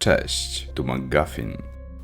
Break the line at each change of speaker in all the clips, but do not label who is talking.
Cześć, tu McGuffin.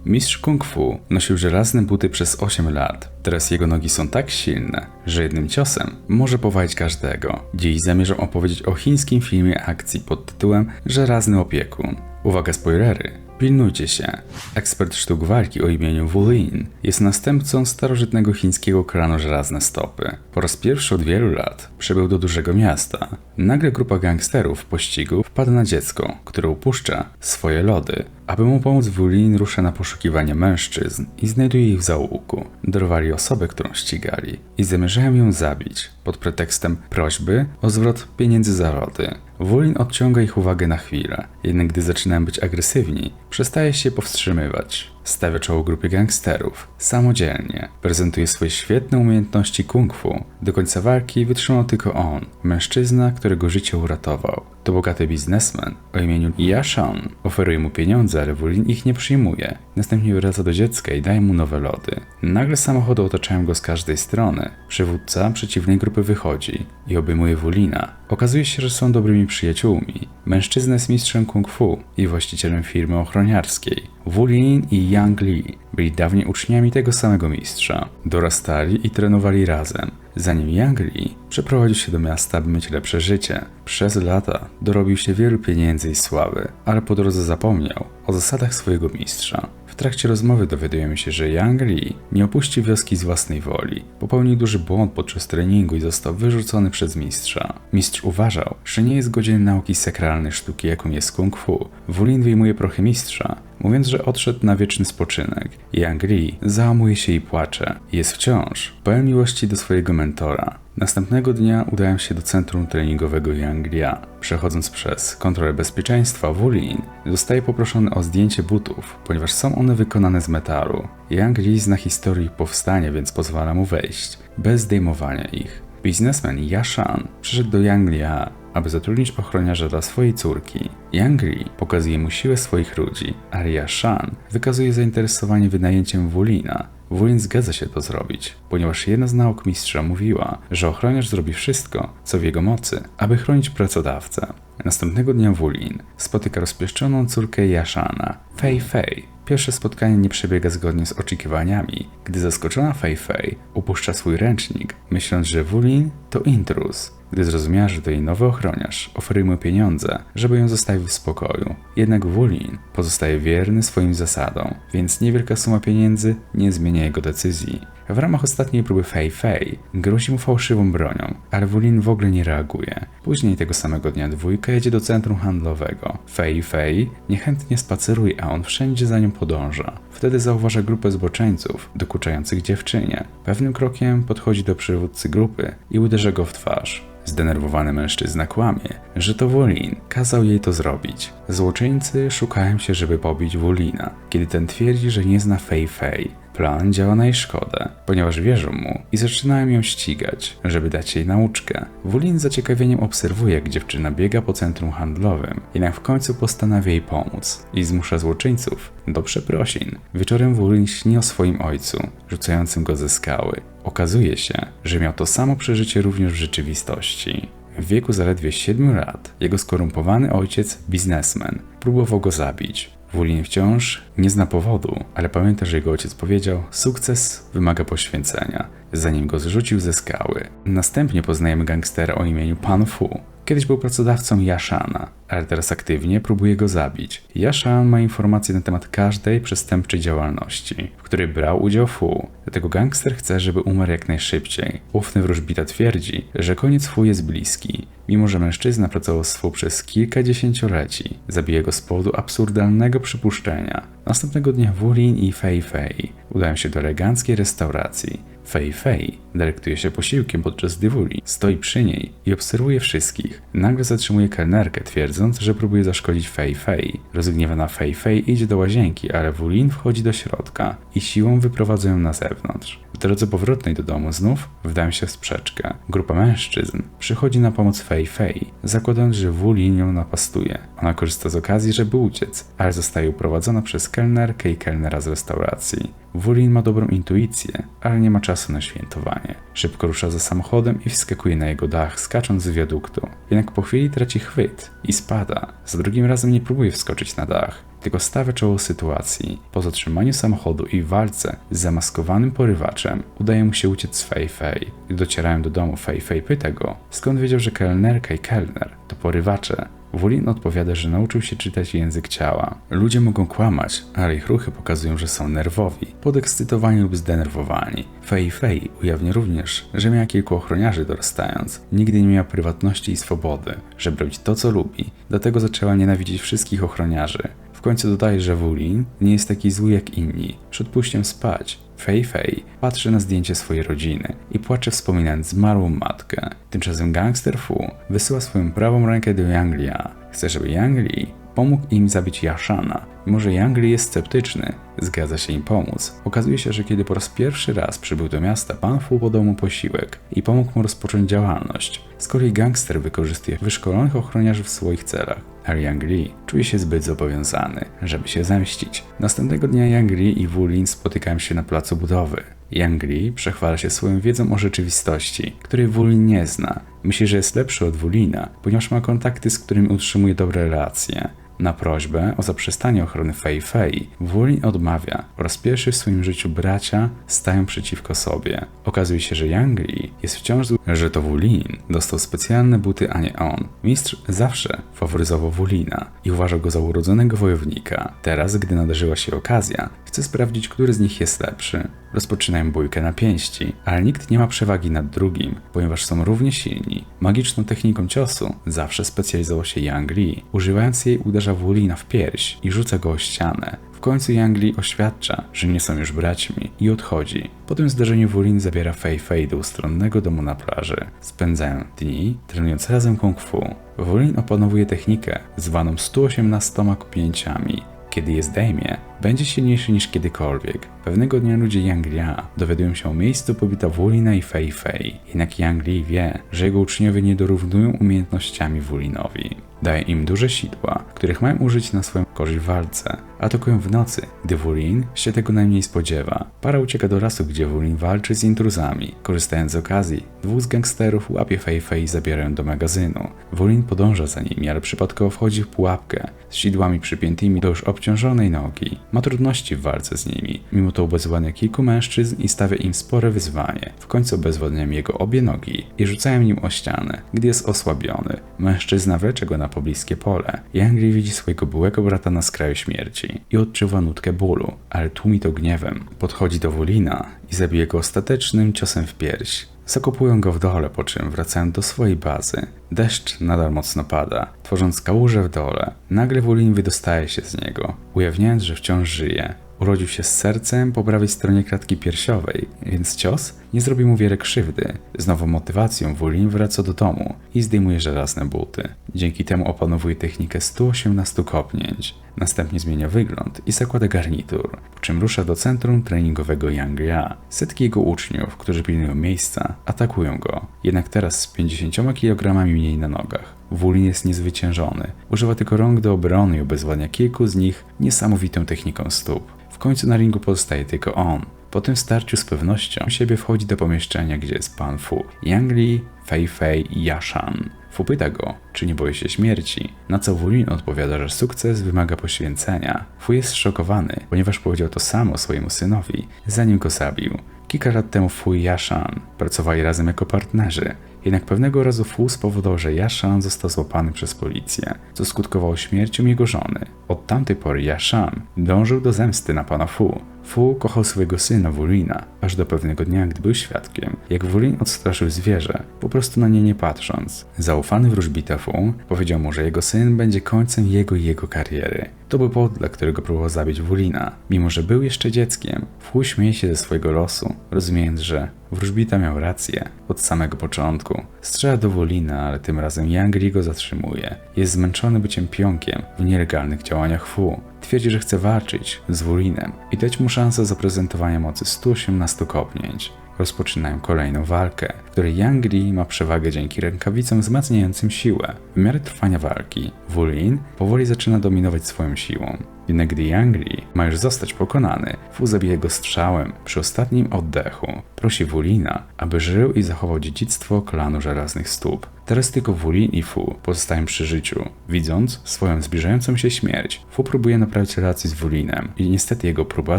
Mistrz Kung Fu nosił żelazne buty przez 8 lat. Teraz jego nogi są tak silne, że jednym ciosem może powalić każdego. Dziś zamierzam opowiedzieć o chińskim filmie akcji pod tytułem Żelazny opiekun. Uwaga spoilery, Pilnujcie się. Ekspert sztuk walki o imieniu Wu Lin jest następcą starożytnego chińskiego klanu Żelazne Stopy. Po raz pierwszy od wielu lat przybył do dużego miasta. Nagle grupa gangsterów w pościgu wpada na dziecko, które upuszcza swoje lody. Aby mu pomóc, Wu Lin rusza na poszukiwanie mężczyzn i znajduje ich w zaułku. Dorwali osobę, którą ścigali i zamierzają ją zabić pod pretekstem prośby o zwrot pieniędzy za lody. Wulin odciąga ich uwagę na chwilę, jednak gdy zaczynają być agresywni, przestaje się powstrzymywać. Stawia czoło grupie gangsterów, samodzielnie, prezentuje swoje świetne umiejętności kung fu. Do końca walki wytrzymał tylko on, mężczyzna, którego życie uratował. To bogaty biznesmen o imieniu Yashan. Oferuje mu pieniądze, ale Wulin ich nie przyjmuje. Następnie wraca do dziecka i daje mu nowe lody. Nagle samochody otaczają go z każdej strony. Przywódca przeciwnej grupy wychodzi i obejmuje Wulina. Okazuje się, że są dobrymi przyjaciółmi. Mężczyzna jest mistrzem kung fu i właścicielem firmy ochroniarskiej. Wulin i Yang Li byli dawniej uczniami tego samego mistrza. Dorastali i trenowali razem, zanim Yang Li przeprowadził się do miasta, by mieć lepsze życie. Przez lata dorobił się wielu pieniędzy i sławy, ale po drodze zapomniał o zasadach swojego mistrza. Trakcie rozmowy dowiadujemy się, że Yang Li nie opuścił wioski z własnej woli. Popełnił duży błąd podczas treningu i został wyrzucony przez mistrza. Mistrz uważał, że nie jest godzien nauki sakralnej sztuki, jaką jest kung fu. Wulin wyjmuje prochy mistrza, mówiąc, że odszedł na wieczny spoczynek. Yang Li załamuje się i płacze. Jest wciąż pełen miłości do swojego mentora. Następnego dnia udałem się do centrum treningowego Yanglia. Przechodząc przez kontrolę bezpieczeństwa, Wulin zostaje poproszony o zdjęcie butów, ponieważ są one wykonane z metalu. Yang Li zna historię ich powstania, więc pozwala mu wejść, bez zdejmowania ich. Biznesmen Yashan przyszedł do Yanglia, aby zatrudnić ochroniarza dla swojej córki. Yang Li pokazuje mu siłę swoich ludzi, ale Yashan wykazuje zainteresowanie wynajęciem Wulina. Wulin zgadza się to zrobić, ponieważ jedna z nauk mistrza mówiła, że ochroniarz zrobi wszystko, co w jego mocy, aby chronić pracodawcę. Następnego dnia Wulin spotyka rozpieszczoną córkę Yashana, Fei Fei. Pierwsze spotkanie nie przebiega zgodnie z oczekiwaniami, gdy zaskoczona Fei Fei upuszcza swój ręcznik, myśląc, że Wulin to intruz. Gdy zrozumiała, że to jej nowy ochroniarz, oferuje mu pieniądze, żeby ją zostawił w spokoju. Jednak Wulin pozostaje wierny swoim zasadom, więc niewielka suma pieniędzy nie zmienia jego decyzji. W ramach ostatniej próby Fei Fei grozi mu fałszywą bronią, ale Wulin w ogóle nie reaguje. Później tego samego dnia dwójka jedzie do centrum handlowego. Fei Fei niechętnie spaceruje, a on wszędzie za nią podąża. Wtedy zauważa grupę zboczeńców dokuczających dziewczynie. Pewnym krokiem podchodzi do przywódcy grupy i uderza go w twarz. Zdenerwowany mężczyzna kłamie, że to Wolin kazał jej to zrobić. Złoczyńcy szukają się, żeby pobić Wolina, kiedy ten twierdzi, że nie zna Fei Fei. Plan działa na jej szkodę, ponieważ wierzą mu i zaczynają ją ścigać, żeby dać jej nauczkę. Wulin z zaciekawieniem obserwuje, jak dziewczyna biega po centrum handlowym, jednak w końcu postanawia jej pomóc i zmusza złoczyńców do przeprosin. Wieczorem Wulin śni o swoim ojcu, rzucającym go ze skały. Okazuje się, że miał to samo przeżycie również w rzeczywistości. W wieku zaledwie 7 lat jego skorumpowany ojciec, biznesmen, próbował go zabić. Wulin wciąż nie zna powodu, ale pamięta, że jego ojciec powiedział: Sukces wymaga poświęcenia, zanim go zrzucił ze skały. Następnie poznajemy gangstera o imieniu Pan Fu. Kiedyś był pracodawcą Yashana, ale teraz aktywnie próbuje go zabić. Yashan ma informacje na temat każdej przestępczej działalności, w której brał udział Fu, dlatego gangster chce, żeby umarł jak najszybciej. Ufny wróżbita twierdzi, że koniec Fu jest bliski, mimo że mężczyzna pracował z Fu przez kilka dziesięcioleci. Zabije go z powodu absurdalnego przypuszczenia. Następnego dnia Wulin i Fei Fei udają się do eleganckiej restauracji. Fei Fei delektuje się posiłkiem podczas gdy Wuli stoi przy niej i obserwuje wszystkich. Nagle zatrzymuje kelnerkę, twierdząc, że próbuje zaszkodzić Fei Fei. Rozgniewana Fei Fei idzie do łazienki, ale Wulin wchodzi do środka i siłą wyprowadza ją na zewnątrz. W drodze powrotnej do domu znów wdają się w sprzeczkę. Grupa mężczyzn przychodzi na pomoc Fei Fei, zakładając, że Wulin ją napastuje. Ona korzysta z okazji, żeby uciec, ale zostaje uprowadzona przez kelnerkę i kelnera z restauracji. Wulin ma dobrą intuicję, ale nie ma czasu na świętowanie. Szybko rusza za samochodem i wskakuje na jego dach, skacząc z wiaduktu. Jednak po chwili traci chwyt i spada. Za drugim razem nie próbuje wskoczyć na dach, tylko stawia czoło sytuacji. Po zatrzymaniu samochodu i walce z zamaskowanym porywaczem udaje mu się uciec z Fei Fei. Gdy docierają do domu, Fei Fei pyta go, skąd wiedział, że kelnerka i kelner to porywacze. Wulin odpowiada, że nauczył się czytać język ciała. Ludzie mogą kłamać, ale ich ruchy pokazują, że są nerwowi, podekscytowani lub zdenerwowani. Fei Fei ujawnia również, że miała kilku ochroniarzy dorastając. Nigdy nie miała prywatności i swobody, żeby robić to, co lubi. Dlatego zaczęła nienawidzić wszystkich ochroniarzy. Końcu dodaje, że Wulin nie jest taki zły jak inni. Przed pójściem spać, Fei Fei patrzy na zdjęcie swojej rodziny i płacze wspominając zmarłą matkę. Tymczasem gangster Fu wysyła swoją prawą rękę do Yang Lia. Chce, żeby Yang Li pomógł im zabić Yashana. Mimo, że Yang Li jest sceptyczny, zgadza się im pomóc. Okazuje się, że kiedy po raz pierwszy raz przybył do miasta, pan Fu podał mu posiłek i pomógł mu rozpocząć działalność. Z kolei gangster wykorzystuje wyszkolonych ochroniarzy w swoich celach. Ale Yang Li czuje się zbyt zobowiązany, żeby się zemścić. Następnego dnia Yang Li i Wu Lin spotykają się na placu budowy. Yang Li przechwala się swoją wiedzą o rzeczywistości, której Wulin nie zna. Myśli, że jest lepszy od Wulina, ponieważ ma kontakty, z którymi utrzymuje dobre relacje. Na prośbę o zaprzestanie ochrony Fei Fei, Wulin odmawia. Po raz pierwszy w swoim życiu bracia stają przeciwko sobie. Okazuje się, że Yang Li jest wciąż zły, że to Wulin dostał specjalne buty, a nie on. Mistrz zawsze faworyzował Wulina i uważał go za urodzonego wojownika. Teraz, gdy nadarzyła się okazja, chce sprawdzić, który z nich jest lepszy. Rozpoczynają bójkę na pięści, ale nikt nie ma przewagi nad drugim, ponieważ są równie silni. Magiczną techniką ciosu zawsze specjalizował się Yang Li. Używając jej uderza Wulina w pierś i rzuca go o ścianę. W końcu Yang Li oświadcza, że nie są już braćmi i odchodzi. Po tym zdarzeniu Wulin zabiera Fei Fei do ustronnego domu na plaży. Spędzają dni trenując razem kung fu. Wulin opanowuje technikę zwaną 118 kopnięciami. Kiedy je zdejmie, będzie silniejszy niż kiedykolwiek. Pewnego dnia ludzie Yang Lia dowiadują się o miejscu pobyta Wulina i Fei Fei. Jednak Yang Li wie, że jego uczniowie nie dorównują umiejętnościami Wulinowi. Daje im duże sidła, których mają użyć na swoją korzyść w walce. Atakują w nocy, gdy Wulin się tego najmniej spodziewa. Para ucieka do lasu, gdzie Wulin walczy z intruzami. Korzystając z okazji, dwóch z gangsterów łapie Fei Fei i zabierają do magazynu. Wulin podąża za nimi, ale przypadkowo wchodzi w pułapkę z sidłami przypiętymi do już obciążonej nogi. Ma trudności w walce z nimi. Mimo to ubezwładnia kilku mężczyzn i stawia im spore wyzwanie. W końcu obezwładniają jego obie nogi i rzucają nim o ścianę, gdy jest osłabiony. Mężczyzna wlecze go na pobliskie pole. Yang widzi swojego byłego brata na skraju śmierci i odczuwa nutkę bólu, ale tłumi to gniewem. Podchodzi do Wulina i zabije go ostatecznym ciosem w pierś. Zakopują go w dole, po czym wracają do swojej bazy. Deszcz nadal mocno pada, tworząc kałużę w dole. Nagle Wulin wydostaje się z niego, ujawniając, że wciąż żyje. Urodził się z sercem po prawej stronie klatki piersiowej, więc cios nie zrobi mu wiele krzywdy. Z nową motywacją Wulin wraca do domu i zdejmuje żelazne buty. Dzięki temu opanowuje technikę 118 kopnięć. Następnie zmienia wygląd i zakłada garnitur, po czym rusza do centrum treningowego Yangria. Setki jego uczniów, którzy pilnują miejsca, atakują go. Jednak teraz z 50 kg mniej na nogach. Wulin jest niezwyciężony. Używa tylko rąk do obrony i obezwładnia kilku z nich niesamowitą techniką stóp. W końcu na ringu pozostaje tylko on. Po tym starciu z pewnością siebie wchodzi do pomieszczenia, gdzie jest pan Fu, Yang Li, Fei Fei i Yashan. Fu pyta go, czy nie boi się śmierci, na co Wulin odpowiada, że sukces wymaga poświęcenia. Fu jest zszokowany, ponieważ powiedział to samo swojemu synowi, zanim go zabił. Kilka lat temu Fu i Yashan pracowali razem jako partnerzy, jednak pewnego razu Fu spowodował, że Yashan został złapany przez policję, co skutkowało śmiercią jego żony. Od tamtej pory Yashan dążył do zemsty na pana Fu. Fu kochał swojego syna Wulina, aż do pewnego dnia, gdy był świadkiem, jak Wulin odstraszył zwierzę, po prostu na nie nie patrząc. Zaufany wróżbita Fu powiedział mu, że jego syn będzie końcem jego i jego kariery. To był powód, dla którego próbował zabić Wulina. Mimo, że był jeszcze dzieckiem, Fu śmieje się ze swojego losu, rozumiejąc, że wróżbita miał rację od samego początku. Strzela do Wulina, ale tym razem Yang go zatrzymuje. Jest zmęczony byciem pionkiem w nielegalnych działaniach Fu. Twierdzi, że chce walczyć z Wulinem i dać mu szansę zaprezentowania mocy 118 kopnięć. Rozpoczynają kolejną walkę, w której Yang Li ma przewagę dzięki rękawicom wzmacniającym siłę. W miarę trwania walki, Wulin powoli zaczyna dominować swoją siłą. Jednak gdy Yangri ma już zostać pokonany, Fu zabije go strzałem przy ostatnim oddechu. Prosi Wulina, aby żył i zachował dziedzictwo klanu Żelaznych Stóp. Teraz tylko Wulin i Fu pozostają przy życiu. Widząc swoją zbliżającą się śmierć, Fu próbuje naprawić relacje z Wulinem i niestety jego próba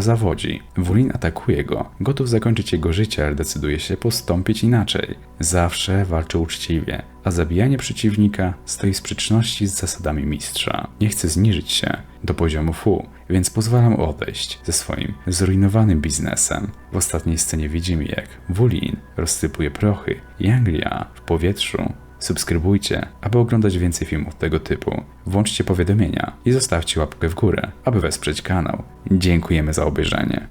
zawodzi. Wulin atakuje go, gotów zakończyć jego życie, ale decyduje się postąpić inaczej. Zawsze walczy uczciwie, a zabijanie przeciwnika stoi w sprzeczności z zasadami mistrza. Nie chce zniżyć się do poziomu Fu, więc pozwalam odejść ze swoim zrujnowanym biznesem. W ostatniej scenie widzimy jak Wulin rozsypuje prochy Yanglia w powietrzu. Subskrybujcie, aby oglądać więcej filmów tego typu. Włączcie powiadomienia i zostawcie łapkę w górę, aby wesprzeć kanał. Dziękujemy za obejrzenie.